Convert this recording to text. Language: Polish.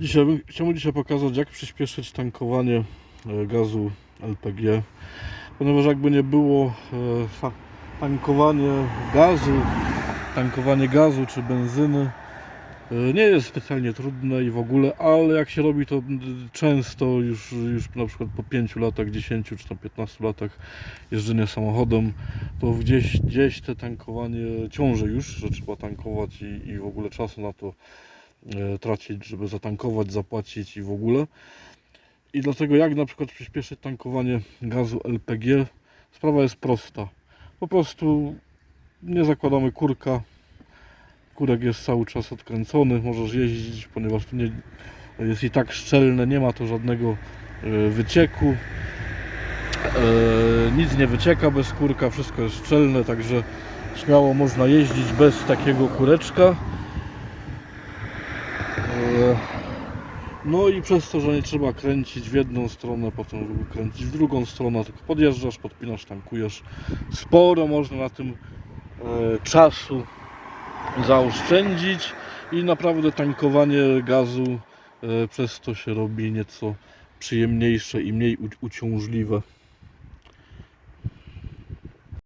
Dzisiaj, bym- chciałbym dzisiaj pokazać, jak przyspieszyć tankowanie e, gazu LPG. Ponieważ jakby nie było e, tankowanie gazu, tankowanie gazu czy benzyny e, nie jest specjalnie trudne i w ogóle, ale jak się robi to często już, już na przykład po 5 latach, 10 czy tam 15 latach jeżdżenia samochodem, to gdzieś, gdzieś te tankowanie ciąży już, że trzeba tankować i, i w ogóle czasu na to tracić, żeby zatankować, zapłacić i w ogóle. I dlatego jak na przykład przyspieszyć tankowanie gazu LPG? Sprawa jest prosta. Po prostu nie zakładamy kurka. Kurek jest cały czas odkręcony, możesz jeździć, ponieważ to nie, jest i tak szczelne, nie ma to żadnego e, wycieku. E, Nic nie wycieka bez kurka, wszystko jest szczelne, także śmiało można jeździć bez takiego kureczka. No i przez to, że nie trzeba kręcić w jedną stronę, potem kręcić w drugą stronę, tylko podjeżdżasz, podpinasz, tankujesz. Sporo można na tym e, czasu zaoszczędzić i naprawdę tankowanie gazu e, przez to się robi nieco przyjemniejsze i mniej uciążliwe.